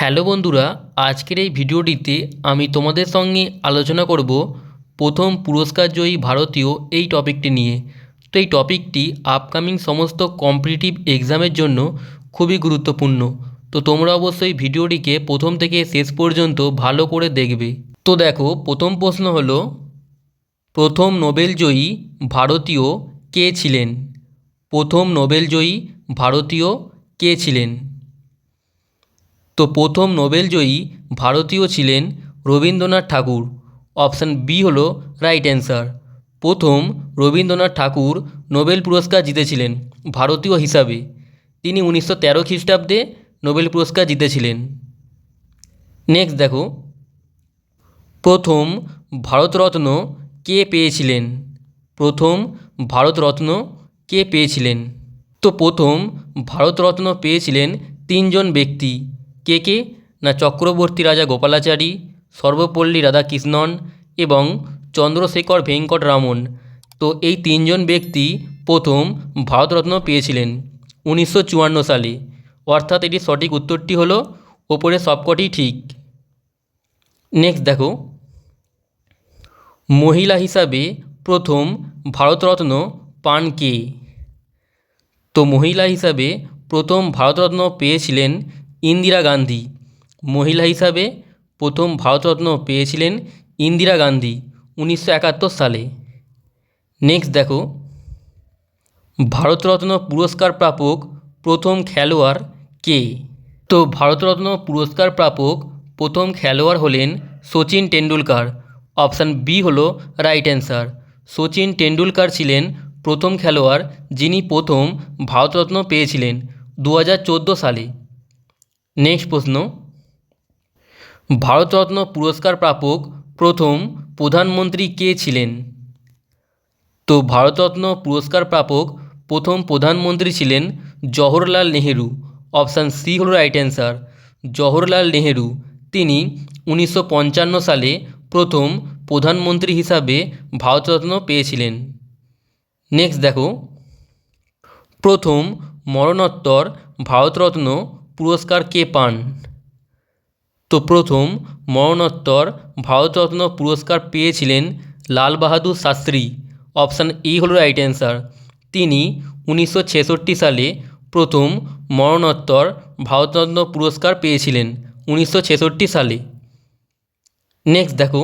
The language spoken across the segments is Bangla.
হ্যালো বন্ধুরা, আজকের এই ভিডিওটিতে আমি তোমাদের সঙ্গে আলোচনা করব প্রথম পুরস্কার জয়ী ভারতীয় এই টপিকটি নিয়ে। তো এই টপিকটি আপকামিং সমস্ত কম্পিটিটিভ এক্সামের জন্য খুবই গুরুত্বপূর্ণ। তো তোমরা অবশ্যই ভিডিওটিকে প্রথম থেকে শেষ পর্যন্ত ভালো করে দেখবে। তো দেখো, প্রথম প্রশ্ন হলো, প্রথম নোবেলজয়ী ভারতীয় কে ছিলেন? প্রথম নোবেলজয়ী ভারতীয় কে ছিলেন? তো প্রথম নোবেলজয়ী ভারতীয় ছিলেন রবীন্দ্রনাথ ঠাকুর। অপশান বি হলো রাইট অ্যান্সার। প্রথম রবীন্দ্রনাথ ঠাকুর নোবেল পুরস্কার জিতেছিলেন ভারতীয় হিসাবে। তিনি উনিশশো তেরো খ্রিস্টাব্দে নোবেল পুরস্কার জিতেছিলেন। নেক্সট দেখো। প্রথম ভারতরত্ন কে পেয়েছিলেন? প্রথম ভারতরত্ন কে পেয়েছিলেন? তো প্রথম ভারতরত্ন পেয়েছিলেন তিনজন ব্যক্তি। কে কে? না চক্রবর্তী রাজা গোপালাচারী, সর্বপল্লী রাধাকৃষ্ণন এবং চন্দ্রশেখর ভেঙ্কট রামন তো এই তিনজন ব্যক্তি প্রথম ভারতরত্ন পেয়েছিলেন উনিশশো চুয়ান্ন সালে। অর্থাৎ এটির সঠিক উত্তরটি হলো, ওপরে সবকটি ঠিক। নেক্সট দেখো। মহিলা হিসাবে প্রথম ভারতরত্ন পান কে? তো মহিলা হিসাবে প্রথম ভারতরত্ন পেয়েছিলেন ইন্দিরা গান্ধী। মহিলা হিসাবে প্রথম ভারতরত্ন পেয়েছিলেন ইন্দিরা গান্ধী উনিশশো একাত্তর সালে। নেক্সট দেখো। ভারতরত্ন পুরস্কার প্রাপক প্রথম খেলোয়াড় কে? তো ভারতরত্ন পুরস্কার প্রাপক প্রথম খেলোয়াড় হলেন সচিন টেন্ডুলকার অপশান বি হলো রাইট অ্যান্সার সচিন টেন্ডুলকার ছিলেন প্রথম খেলোয়াড় যিনি প্রথম ভারতরত্ন পেয়েছিলেন। দু হাজার চোদ্দ সালে। নেক্সট প্রশ্ন। ভারতরত্ন পুরস্কার প্রাপক প্রথম প্রধানমন্ত্রী কে ছিলেন? তো ভারতরত্ন পুরস্কার প্রাপক প্রথম প্রধানমন্ত্রী ছিলেন জওহরলাল নেহেরু। অপশান সি হল রাইট অ্যান্সার জওহরলাল নেহেরু। তিনি উনিশশো পঞ্চান্ন সালে প্রথম প্রধানমন্ত্রী হিসাবে ভারতরত্ন পেয়েছিলেন। নেক্সট দেখো। প্রথম মরণোত্তর ভারতরত্ন পুরস্কার কে পান? তো প্রথম মরণোত্তর ভারতরত্ন পুরস্কার পেয়েছিলেন লাল বাহাদুর শাস্ত্রী। অপশান ই হল রাইট অ্যান্সার তিনি উনিশশো ছেষট্টি সালে প্রথম মরণোত্তর ভারতরত্ন পুরস্কার পেয়েছিলেন, উনিশশো ছেষট্টি সালে। নেক্সট দেখো।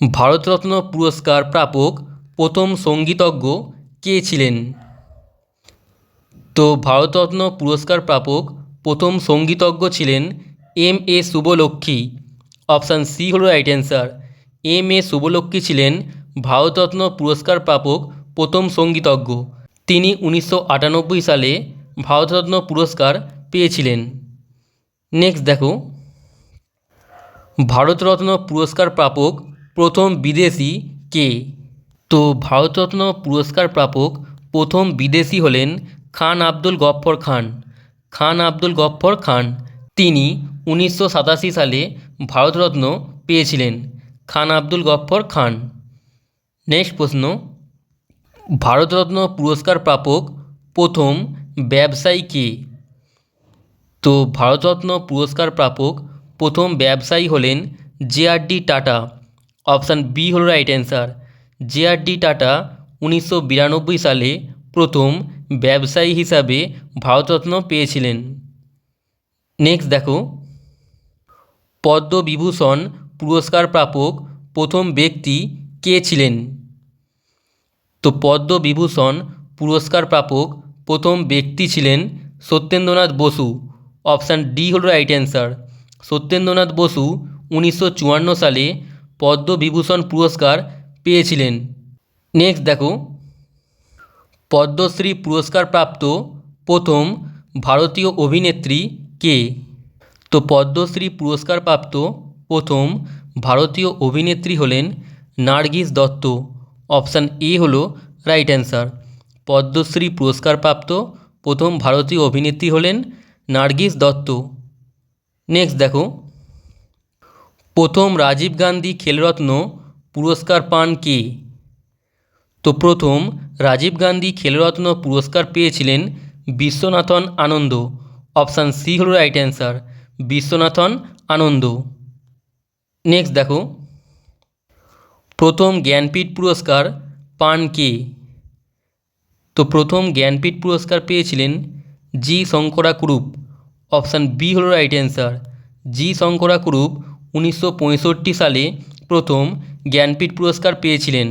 ভারতরত্ন পুরস্কার প্রাপক প্রথম সঙ্গীতজ্ঞ কে ছিলেন? তো ভারতরত্ন পুরস্কার প্রাপক প্রথম সঙ্গীতজ্ঞ ছিলেন M A Subbulakshmi option C হল right answer M A Subbulakshmi ছিলেন ভারতরত্ন পুরস্কার প্রাপক প্রথম সঙ্গীতজ্ঞ। তিনি উনিশশো আটানব্বই সালে ভারতরত্ন পুরস্কার পেয়েছিলেন। নেক্সট দেখো। ভারতরত্ন পুরস্কার প্রাপক প্রথম বিদেশি কে? তো ভারতরত্ন পুরস্কার প্রাপক প্রথম বিদেশি হলেন খান আব্দুল গফ্ফর খান। খান আব্দুল গফ্ফর খান, তিনি উনিশশো সাতাশি সালে ভারতরত্ন পেয়েছিলেন। খান আব্দুল গফ্ফর খান। নেক্সট প্রশ্ন। ভারতরত্ন পুরস্কার প্রাপক প্রথম ব্যবসায়ী কে? তো ভারতরত্ন পুরস্কার প্রাপক প্রথম ব্যবসায়ী হলেন J R D Tata. Option B হল right answer J R D Tata উনিশশো বিরানব্বই সালে প্রথম ব্যবসায়ী হিসাবে ভারতরত্ন পেয়েছিলেন। নেক্সট দেখো। পদ্মবিভূষণ পুরস্কার প্রাপক প্রথম ব্যক্তি কে ছিলেন? তো পদ্মবিভূষণ পুরস্কার প্রাপক প্রথম ব্যক্তি ছিলেন সত্যেন্দ্রনাথ বসু। অপশান ডি হল রাইট অ্যান্সার সত্যেন্দ্রনাথ বসু উনিশশো চুয়ান্ন সালে পদ্মবিভূষণ পুরস্কার পেয়েছিলেন। নেক্সট দেখো। পদ্মশ্রী পুরস্কারপ্রাপ্ত প্রথম ভারতীয় অভিনেত্রী কে? তো পদ্মশ্রী পুরস্কারপ্রাপ্ত প্রথম ভারতীয় অভিনেত্রী হলেন নার্গিস দত্ত। অপশান এ হলো রাইট অ্যান্সার। পদ্মশ্রী পুরস্কারপ্রাপ্ত প্রথম ভারতীয় অভিনেত্রী হলেন নার্গিস দত্ত। নেক্সট দেখো। প্রথম রাজীব গান্ধী খেলরত্ন পুরস্কার পান কে? তো প্রথম রাজীব গান্ধী খেলরত্ন পুরস্কার পেয়েছিলেন বিশ্বনাথন আনন্দ। অপশান সি হল right answer, Viswanathan Anand. Next দেখো। প্রথম জ্ঞানপীঠ পুরস্কার পান কে? তো প্রথম জ্ঞানপীঠ পুরস্কার পেয়েছিলেন G Sankara Kurup option B হল right answer, G Sankara Kurup উনিশশো পঁয়ষট্টি সালে প্রথম জ্ঞানপীঠ পুরস্কার পেয়েছিলেন।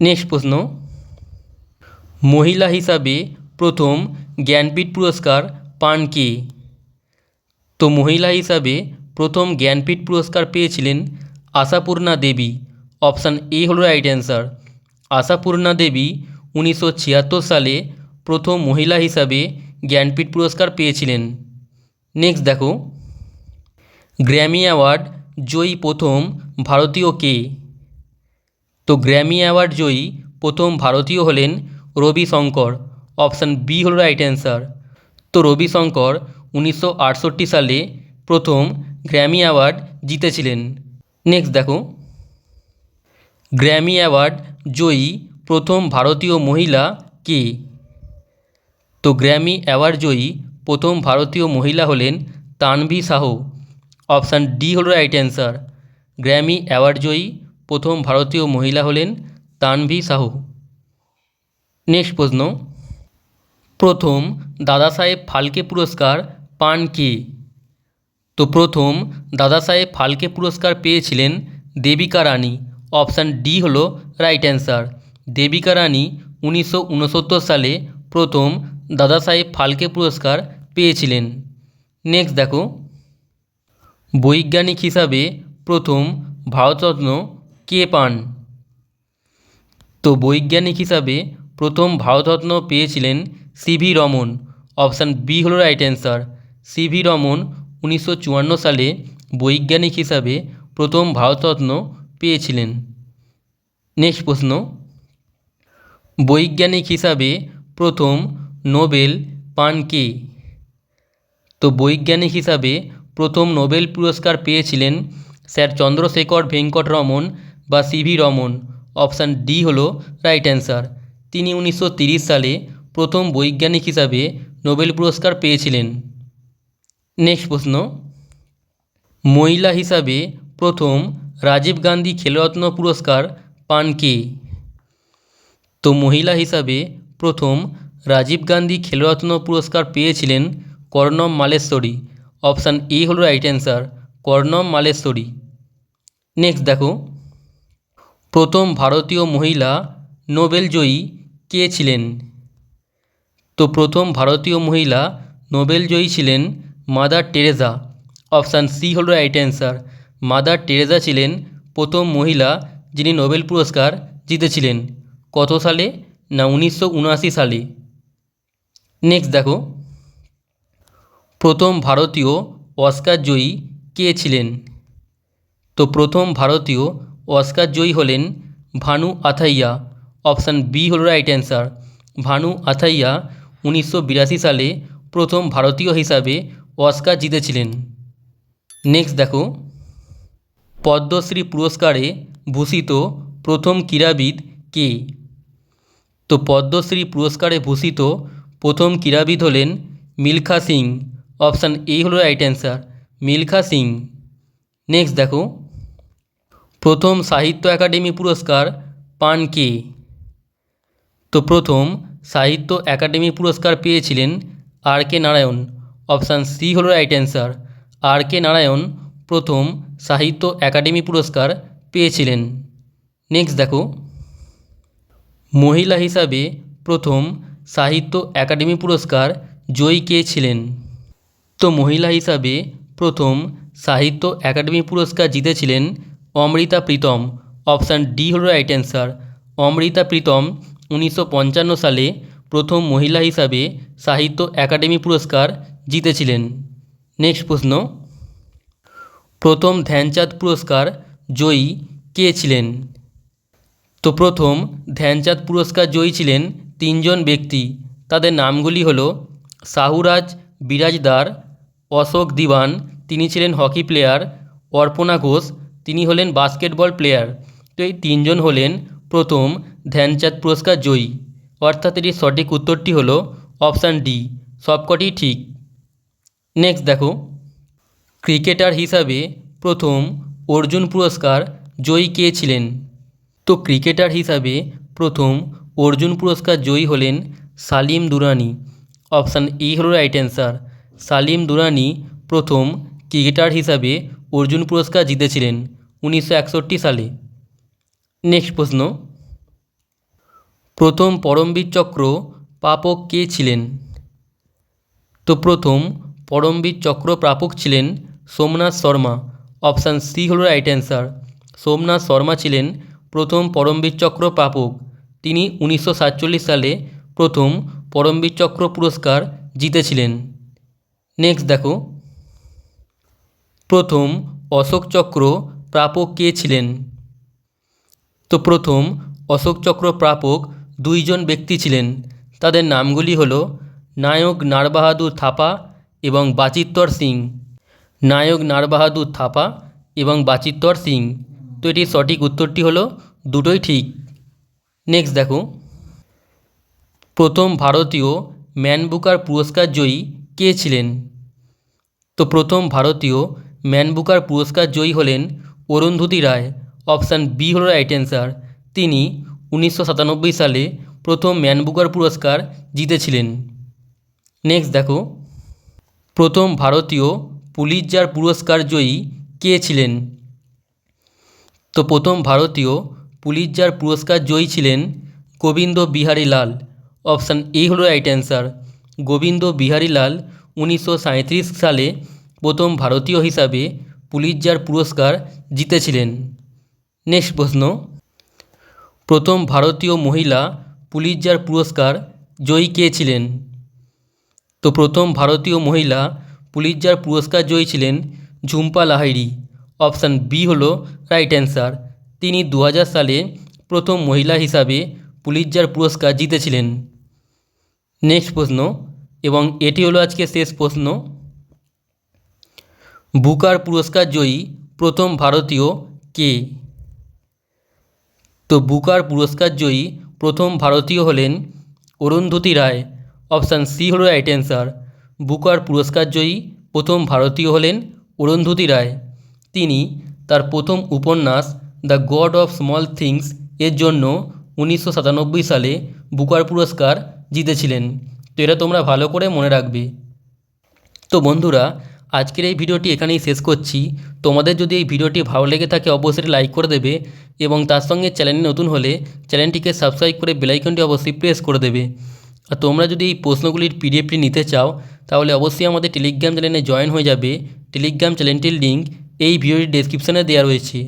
নেক্সট প্রশ্ন। মহিলা হিসাবে প্রথম জ্ঞানপীঠ পুরস্কার পান কে? তো মহিলা হিসাবে প্রথম জ্ঞানপীঠ পুরস্কার পেয়েছিলেন আশাপূর্ণা দেবী। অপশান এ হল রাইট অ্যান্সার। আশাপূর্ণা দেবী উনিশশো ছিয়াত্তর সালে প্রথম মহিলা হিসাবে জ্ঞানপীঠ পুরস্কার পেয়েছিলেন। নেক্সট দেখো। গ্র্যামি অ্যাওয়ার্ড জয়ী প্রথম ভারতীয় কে? তো গ্র্যামি অ্যাওয়ার্ড জয়ী প্রথম ভারতীয় হলেন রবি শঙ্কর অপশান বি হল রাইট অ্যান্সার তো রবি শঙ্কর উনিশশো আটষট্টি সালে প্রথম গ্র্যামি অ্যাওয়ার্ড জিতেছিলেন। নেক্সট দেখো। গ্র্যামি অ্যাওয়ার্ড জয়ী প্রথম ভারতীয় মহিলা কে? তো গ্র্যামি অ্যাওয়ার্ড জয়ী প্রথম ভারতীয় মহিলা হলেন তানভি শাহ অপশান ডি হল রাইট অ্যান্সার গ্র্যামি অ্যাওয়ার্ড জয়ী প্রথম ভারতীয় মহিলা হলেন তানভি সাহু। নেক্সট প্রশ্ন। প্রথম দাদাসাহেব ফালকে পুরস্কার পান কে? তো প্রথম দাদাসাহেব ফালকে পুরস্কার পেয়েছিলেন দেবিকা রানী। অপশান ডি হল রাইট অ্যান্সার দেবিকা রানী উনিশশো উনসত্তর সালে প্রথম দাদাসাহেব ফালকে পুরস্কার পেয়েছিলেন। নেক্সট দেখো। বৈজ্ঞানিক হিসাবে প্রথম ভারতরত্ন কে পান? তো বৈজ্ঞানিক হিসাবে প্রথম ভারতরত্ন পেয়েছিলেন C V Raman. Option B হল right answer C V Raman উনিশশো চুয়ান্ন সালে বৈজ্ঞানিক হিসাবে প্রথম ভারতরত্ন পেয়েছিলেন। নেক্সট প্রশ্ন। বৈজ্ঞানিক হিসাবে প্রথম নোবেল পান কে? তো বৈজ্ঞানিক হিসাবে প্রথম নোবেল পুরস্কার পেয়েছিলেন স্যার চন্দ্রশেখর ভেঙ্কট রমন বা C V Raman option D হল রাইট অ্যান্সার তিনি উনিশশো সালে প্রথম বৈজ্ঞানিক হিসাবে নোবেল পুরস্কার পেয়েছিলেন। নেক্সট প্রশ্ন। মহিলা হিসাবে প্রথম রাজীব গান্ধী খেলরত্ন পুরস্কার পান কে? তো মহিলা হিসাবে প্রথম রাজীব গান্ধী খেলরত্ন পুরস্কার পেয়েছিলেন কর্ণম মালেশ্বরী। অপশান এ হল right answer Karnam Malleswari. Next দেখো। প্রথম ভারতীয় মহিলা নোবেল জয়ী কে ছিলেন? তো প্রথম ভারতীয় মহিলা নোবেল জয়ী ছিলেন মাদার টেরেজা অপশান সি হল রাইট অ্যান্সার। মাদার টেরেজা ছিলেন প্রথম মহিলা যিনি নোবেল পুরস্কার জিতেছিলেন। কত সালে? না, উনিশশো উনআশি সালে। নেক্সট দেখো। প্রথম ভারতীয় অস্কার জয়ী কে ছিলেন? তো প্রথম ভারতীয় অস্কার জয়ী হলেন ভানু আথাইয়া। অপশান বি হল রাইট অ্যান্সার ভানু আথাইয়া উনিশশো বিরাশি সালে প্রথম ভারতীয় হিসাবে অস্কার জিতেছিলেন। নেক্সট দেখো। পদ্মশ্রী পুরস্কারে ভূষিত প্রথম ক্রীড়াবিদ কে? তো পদ্মশ্রী পুরস্কারে ভূষিত প্রথম ক্রীড়াবিদ হলেন মিলখা সিং। অপশান এ হল right answer Milkha Singh. Next দেখো। প্রথম সাহিত্য একাডেমি পুরস্কার পান কে? তো প্রথম সাহিত্য একাডেমি পুরস্কার পেয়েছিলেন R K Narayan. Option C হল right answer. R K Narayan প্রথম সাহিত্য একাডেমি পুরস্কার পেয়েছিলেন। নেক্সট দেখো। মহিলা হিসাবে প্রথম সাহিত্য একাডেমি পুরস্কার জয়ী কে ছিলেন? তো মহিলা হিসাবে প্রথম সাহিত্য একাডেমি পুরস্কার জিতেছিলেন অমৃতা প্রীতম অপশান ডি হল রাইট অ্যান্সার অমৃতা প্রীতম, উনিশশো পঞ্চান্ন সালে প্রথম মহিলা হিসাবে সাহিত্য একাডেমি পুরস্কার জিতেছিলেন। নেক্সট প্রশ্ন। প্রথম ধ্যানচাঁদ পুরস্কার জয়ী কে ছিলেন? তো প্রথম ধ্যানচাঁদ পুরস্কার জয়ী ছিলেন তিনজন ব্যক্তি। তাদের নামগুলি হলো সাহুরাজ বিরাজদার, অশোক দিওয়ান তিনি ছিলেন হকি প্লেয়ার অর্পণা ঘোষ তিনি হলেন বাস্কেটবল প্লেয়ার তো এই তিনজন হলেন প্রথম ধ্যানচাঁদ পুরস্কার জয়ী। অর্থাৎ এটির সঠিক উত্তরটি হলো অপশান ডি সবকটিই ঠিক। নেক্সট দেখো। ক্রিকেটার হিসাবে প্রথম অর্জুন পুরস্কার জয়ী কে ছিলেন? তো ক্রিকেটার হিসাবে প্রথম অর্জুন পুরস্কার জয়ী হলেন সালিম দুরানি। অপশান এ হল রাইট অ্যান্সার সালিম দুরানি প্রথম ক্রিকেটার হিসাবে অর্জুন পুরস্কার জিতেছিলেন। উনিশশো একষট্টি সালে। নেক্সট প্রশ্ন। প্রথম পরমবীর চক্র প্রাপক কে ছিলেন? তো প্রথম পরমবীর চক্র প্রাপক ছিলেন সোমনাথ শর্মা। অপশান সি হল রাইট অ্যান্সার। সোমনাথ শর্মা ছিলেন প্রথম পরমবীর চক্র প্রাপক। তিনি উনিশশো সাতচল্লিশ সালে প্রথম পরমবীর চক্র পুরস্কার জিতেছিলেন। নেক্সট দেখো। প্রথম অশোক চক্র প্রাপক কে ছিলেন? তো প্রথম অশোক চক্র প্রাপক দুইজন ব্যক্তি ছিলেন। তাদের নামগুলি হল নায়ক নারবাহাদুর থাপা এবং বাচিত্তর সিং। নায়ক নারবাহাদুর থাপা এবং বাচিত্তর সিং। তো এটির সঠিক উত্তরটি হলো দুটোই ঠিক। নেক্সট দেখো। প্রথম ভারতীয় ম্যান বুকার পুরস্কার জয়ী কে ছিলেন? তো প্রথম ভারতীয় ম্যান বুকার পুরস্কার জয়ী হলেন অরুন্ধতী রায়, অপশান বি হল রাইট অ্যান্সার তিনি উনিশশো সাতানব্বই সালে প্রথম ম্যান বুকার পুরস্কার জিতেছিলেন। নেক্সট দেখো। প্রথম ভারতীয় পুলিৎজার পুরস্কার জয়ী কে ছিলেন? তো প্রথম ভারতীয় পুলিৎজার পুরস্কার জয়ী ছিলেন গোবিন্দ বিহারী লাল। অপশান এ হল রাইট অ্যান্সার গোবিন্দ বিহারী লাল উনিশশো সাঁইত্রিশ সালে প্রথম ভারতীয় হিসাবে পুলিৎজার পুরস্কার জিতেছিলেন। নেক্সট প্রশ্ন। প্রথম ভারতীয় মহিলা পুলিৎজার পুরস্কার জয়ী কে ছিলেন? তো প্রথম ভারতীয় মহিলা পুলিৎজার পুরস্কার জয়ী ছিলেন ঝুম্পা লাহিড়ী। অপশান বি হল রাইট অ্যান্সার তিনি দু হাজার সালে প্রথম মহিলা হিসাবে পুলিৎজার পুরস্কার জিতেছিলেন। নেক্সট প্রশ্ন। এবং এটি হলো আজকে শেষ প্রশ্ন। বুকার পুরস্কার জয়ী প্রথম ভারতীয় কে? তো বুকার পুরস্কার জয়ী প্রথম ভারতীয় হলেন অরুন্ধতী রায়। অপশান সি হল রাইট অ্যান্সার। বুকার পুরস্কার জয়ী প্রথম ভারতীয় হলেন অরুন্ধতী রায়। তিনি তার প্রথম উপন্যাস the God of Small Things এর জন্য উনিশশো সাতানব্বই সালে বুকার পুরস্কার জিতেছিলেন। তো এটা তোমরা ভালো করে মনে রাখবে। তো বন্ধুরা আজকের এই ভিডিওটি এখানেই শেষ করছি। তোমাদের যদি এই ভিডিওটি ভালো লেগে থাকে অবশ্যই লাইক করে দেবে এবং তার সঙ্গে চ্যানেল নতুন হলে চ্যানেলটিকে সাবস্ক্রাইব করে বেলাইকনটি অবশ্যই প্রেস করে দেবে। আর তোমরা যদি এই প্রশ্নগুলির পিডিএফটি নিতে চাও, তাহলে অবশ্যই আমাদের টেলিগ্রাম চ্যানেলে জয়েন হয়ে যাবে। টেলিগ্রাম চ্যানেলটির লিঙ্ক এই ভিডিওটির ডেসক্রিপশানে দেওয়া রয়েছে।